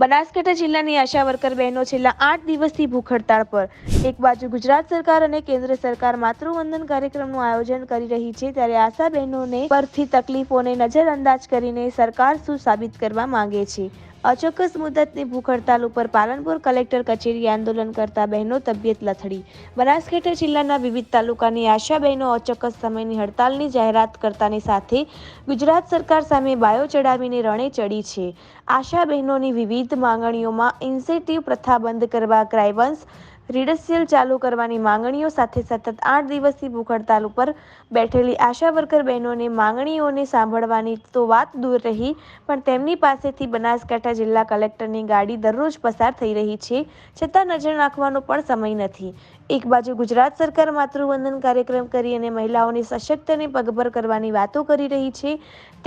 બનાસકાંઠા જિલ્લાની આશા વર્કર બહેનો છેલ્લા આઠ દિવસથી ભૂખ હડતાળ પર. એક બાજુ ગુજરાત સરકાર અને કેન્દ્ર સરકાર માતૃવંદન કાર્યક્રમનું આયોજન કરી રહી છે, ત્યારે આશા બહેનોને પરથી તકલીફોને નજરઅંદાજ કરીને સરકાર શું સાબિત કરવા માંગે છે? અચોક્કસ મુદતની ભૂખ હડતાલ ઉપર પાલનપુર કલેક્ટર કચેરી આંદોલન કરતા બહેનો તબિયત લથડી. બનાસકાંઠા જિલ્લાના વિવિધ તાલુકાની આશા બહેનો અચોક્કસ સમયની હડતાલની જાહેરાત કરતાની સાથે ગુજરાત સરકાર સામે બાયો ચડાવીને રણે ચડી છે. આશા બહેનોની વિવિધ માંગણીઓમાં ઇન્સેન્ટિવ પ્રથા બંધ કરવા ક્રાઇવન્સ રીડસ્યલ ચાલુ કરવાની માંગણીઓ સાથે સતત આઠ દિવસથી ભૂખ હડતાલ ઉપર બેઠેલી આશા વર્કર બહેનોને માંગણીઓને સાંભળવાની તો વાત દૂર રહી, પણ તેમની પાસેથી બનાસકાંઠા જિલ્લા કલેક્ટરની ગાડી દરરોજ પસાર થઈ રહી છે, છતાં નજર નાખવાનો પણ સમય નથી. એક બાજુ ગુજરાત સરકાર માતૃવંદન કાર્યક્રમ કરી અને મહિલાઓને સશક્ત અને પગભર કરવાની વાતો કરી રહી છે,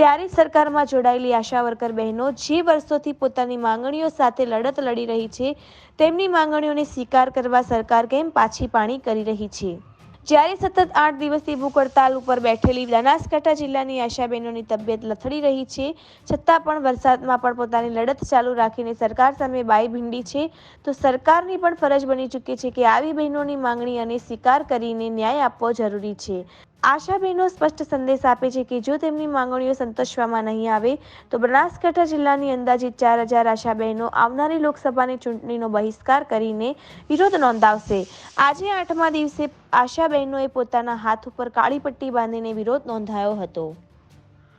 ત્યારે સરકારમાં જોડાયેલી આશા વર્કર બહેનો જે વર્ષોથી પોતાની માંગણીઓ સાથે લડત લડી રહી છે, તેમની માંગણીઓને સ્વીકાર કરવા સરકાર કેમ પાછી પાણી કરી રહી છે? જ્યારે સતત આઠ દિવસથી ભૂખ હડતાલ ઉપર બેઠેલી બનાસકાંઠા જિલ્લાની આશાબહેનોની તબિયત લથડી રહી છે. છતાં પણ વરસાદમાં પણ પોતાની લડત ચાલુ રાખીને સરકાર સામે બાઈ ભીંડી છે. તો સરકારની પણ ફરજ બની ચૂકી છે કે આવી બહેનોની માંગણી અને સ્વીકાર કરીને ન્યાય આપવો જરૂરી છે. આશા બહેનો સ્પષ્ટ સંદેશ આપે છે કે જો તેમની માંગણીઓ સંતોષવામાં નહીં આવે, તો બનાસકાંઠા જિલ્લાની અંદાજિત ચાર હજાર આશાબહેનો આવનારી લોકસભાની ચૂંટણીનો બહિષ્કાર કરીને વિરોધ નોંધાવશે. આજે આઠમા દિવસે આશાબહેનોએ પોતાના હાથ ઉપર કાળી પટ્ટી બાંધીને વિરોધ નોંધાયો હતો.